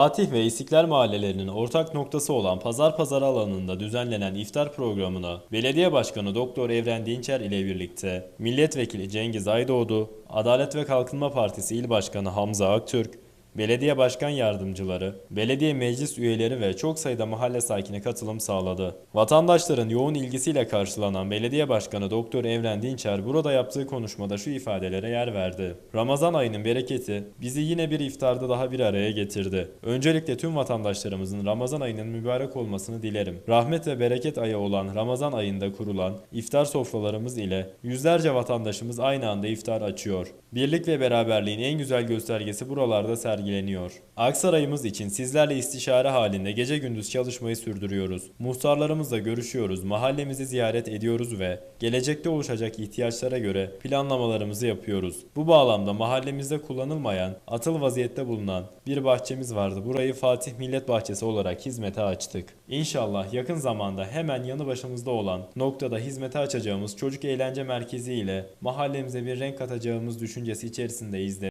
Fatih ve İstiklal mahallelerinin ortak noktası olan Pazar Pazarı alanında düzenlenen iftar programına Belediye Başkanı Doktor Evren Dinçer ile birlikte Milletvekili Cengiz Aydoğdu, Adalet ve Kalkınma Partisi İl Başkanı Hamza Aktürk, Belediye Başkan Yardımcıları, belediye meclis üyeleri ve çok sayıda mahalle sakini katılım sağladı. Vatandaşların yoğun ilgisiyle karşılanan Belediye Başkanı Doktor Evren Dinçer burada yaptığı konuşmada şu ifadelere yer verdi. Ramazan ayının bereketi bizi yine bir iftarda daha bir araya getirdi. Öncelikle tüm vatandaşlarımızın Ramazan ayının mübarek olmasını dilerim. Rahmet ve bereket ayı olan Ramazan ayında kurulan iftar sofralarımız ile yüzlerce vatandaşımız aynı anda iftar açıyor. Birlik ve beraberliğin en güzel göstergesi buralarda sergileniyor. Aksaray'ımız için sizlerle istişare halinde gece gündüz çalışmayı sürdürüyoruz. Muhtarlarımızla görüşüyoruz, mahallemizi ziyaret ediyoruz ve gelecekte oluşacak ihtiyaçlara göre planlamalarımızı yapıyoruz. Bu bağlamda mahallemizde kullanılmayan, atıl vaziyette bulunan bir bahçemiz vardı. Burayı Fatih Millet Bahçesi olarak hizmete açtık. İnşallah yakın zamanda hemen yanı başımızda olan noktada hizmete açacağımız çocuk eğlence merkezi ile mahallemize bir renk katacağımız düşüncesi içerisindeyiz de